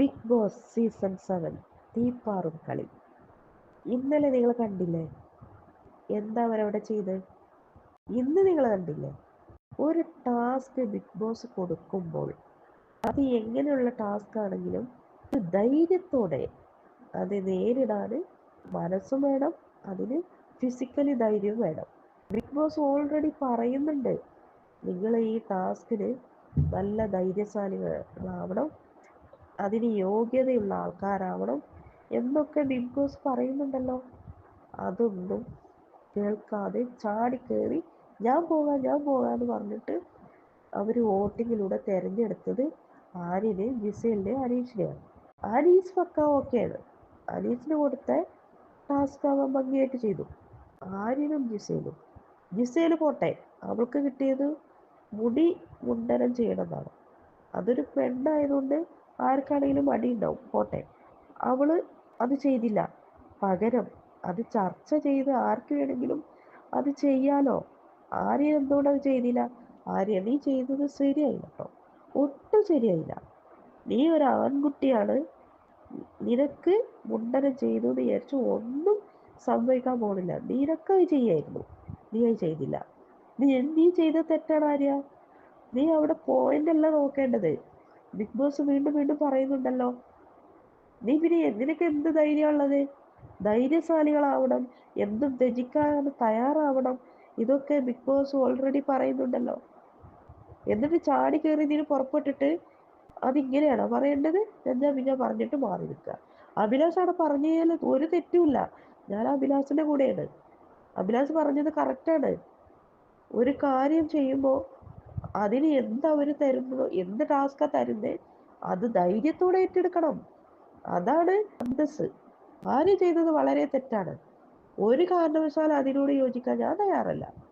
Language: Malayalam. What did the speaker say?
ബിഗ് ബോസ് സീസൺ സെവൻ തീപ്പാറും കളി. ഇന്നലെ നിങ്ങൾ കണ്ടില്ലേ? എന്താ അവരവിടെ ചെയ്ത്? ഇന്ന് നിങ്ങൾ കണ്ടില്ലേ? ഒരു ടാസ്ക് ബിഗ് ബോസ് കൊടുക്കുമ്പോൾ അത് എങ്ങനെയുള്ള ടാസ്ക് ആണെങ്കിലും ധൈര്യത്തോടെ അത് നേരിടാൻ മനസ്സും വേണം അതിന് ഫിസിക്കലി ധൈര്യവും വേണം. ബിഗ് ബോസ് ഓൾറെഡി പറയുന്നുണ്ട് നിങ്ങൾ ഈ ടാസ്കിന് നല്ല ധൈര്യശാലികളാവണം അതിന് യോഗ്യതയുള്ള ആൾക്കാരാവണം എന്നൊക്കെ ബിഗ് ബോസ് പറയുന്നുണ്ടല്ലോ. അതൊന്നും കേൾക്കാതെ ചാടിക്കേറി ഞാൻ പോകാം ഞാൻ പോകാന്ന് പറഞ്ഞിട്ട് അവർ വോട്ടിങ്ങിലൂടെ തിരഞ്ഞെടുത്തത് ആര്യനെ ജിസേലിനെ അനീഷിനെയാണ്. അനീസ് പക്ക ഓക്കെയാണ്. അനീസിന് കൊടുത്ത ടാസ്ക് അവൻ ഭംഗിയായിട്ട് ചെയ്തു. ആര്യനും ജിസേലും. ജിസേൽ പോട്ടെ അവൾക്ക് കിട്ടിയത് മുടി മുണ്ടനം ചെയ്യണമെന്നാണ്. അതൊരു പെണ്ണായതുകൊണ്ട് ആർക്കാണെങ്കിലും അടിയുണ്ടാവും പോട്ടെ. അവൾ അത് ചെയ്തില്ല. പകരം അത് ചർച്ച ചെയ്ത് ആർക്ക് വേണമെങ്കിലും അത് ചെയ്യാലോ? ആര്യ എന്തുകൊണ്ട് അത് ചെയ്തില്ല? ആര്യ നീ ചെയ്തത് ശരിയായില്ല കേട്ടോ ഒട്ടും ശരിയായില്ല. നീ ഒരു ആൺകുട്ടിയാണ്. നിനക്ക് മുണ്ടനം ചെയ്തു എന്ന് വിചാരിച്ചു ഒന്നും സംഭവിക്കാൻ പോണില്ല. നിനക്ക് അത് ചെയ്യായിരുന്നു. നീ അത് ചെയ്തില്ല. നീ നീ ചെയ്ത തെറ്റാണ് ആര്യ? നീ അവിടെ പോയിന്റ് അല്ല നോക്കേണ്ടത്. ബിഗ് ബോസ് വീണ്ടും വീണ്ടും പറയുന്നുണ്ടല്ലോ. നീ പിന്നെ നിനക്ക് എന്ത് ധൈര്യമുള്ളത്? ധൈര്യശാലികളാവണം എന്തും ത്യജിക്കാൻ തയ്യാറാവണം. ഇതൊക്കെ ബിഗ് ബോസ് ഓൾറെഡി പറയുന്നുണ്ടല്ലോ. എന്നിട്ട് ചാടി കയറി ഇതിന് പുറപ്പെട്ടിട്ട് അതിങ്ങനെയാണോ പറയേണ്ടത്? എന്നാ പിന്നെ പറഞ്ഞിട്ട് മാറി നിൽക്കുക. അഭിലാഷ് അവിടെ പറഞ്ഞതിൽ ഒരു തെറ്റുമില്ല. ഞാൻ അഭിലാഷിന്റെ കൂടെയാണ്. അഭിലാഷ് പറഞ്ഞത് കറക്റ്റാണ് ഒരു കാര്യം ചെയ്യുമ്പോൾ അതിന് അവർ തരുന്നു? എന്ത് ടാസ്കാ തരുന്നേ? അത് ധൈര്യത്തോടെ ഏറ്റെടുക്കണം. അതാണ് അന്തസ് ആര് ചെയ്തത് വളരെ തെറ്റാണ്. ഒരു കാരണവശാലും അതിനോട് യോജിക്കാൻ ഞാൻ തയ്യാറല്ല.